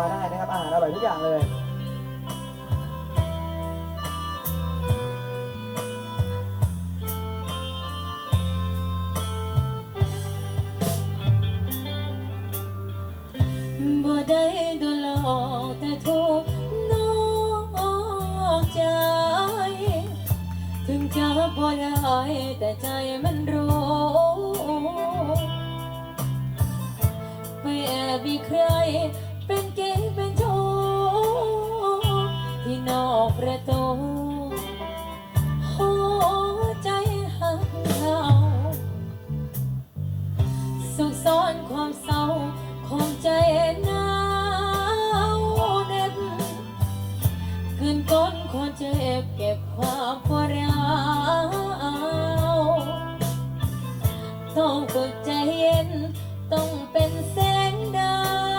มาได้นะครับอาหารอร่อยทุกอย่างเลยบ่ได้โดนหลอกแต่ถูกนอกใจ ถึงจะบ่ได้แต่ใจมันรู้ บเก็บความปวดร้าวต้องฝึกใจเย็น ต้องเป็นแสงดาว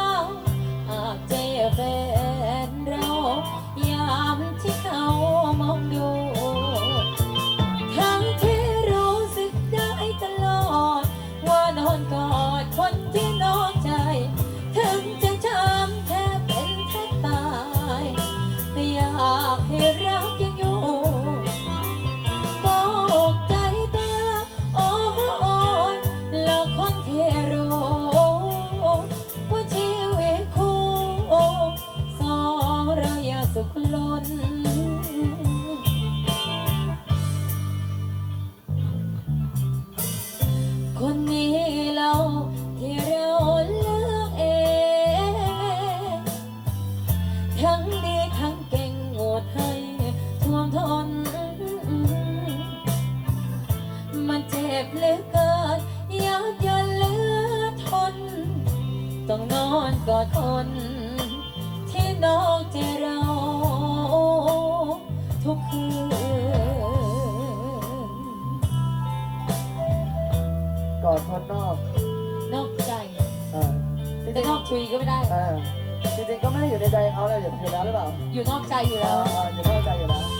บเหลือเกินยากจนเหลือทน ต้องนอนกอดคน ที่นอกใจเรา ทุกคืนกอดคนนอกนอกใจ เออจริงแต่นอกทรีก็ไม่ได้ ๆเออจริงๆก็ไม่ได้อยู่ในใจเขาเลยอยู่แล้วหรือเปล่าอยู่นอกใจอยู่เอแล้ว อเอออยู่นอกใจอยู่แล้ว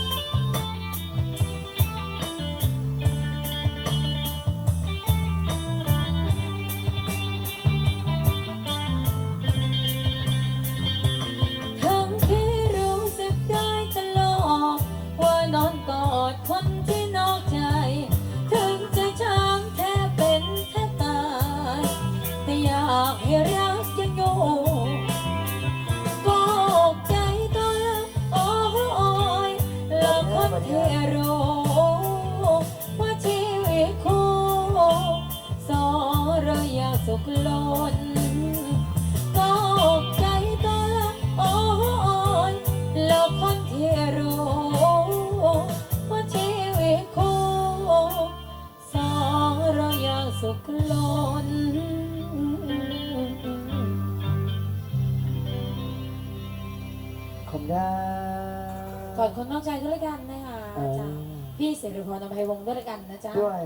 ได้ก่อนคนนอกใจก็แล้วกันนะคะเออจ้ะพี่เสรีพรอภัยวงศ์ด้วยแล้วกันนะจ๊ะ ด้วย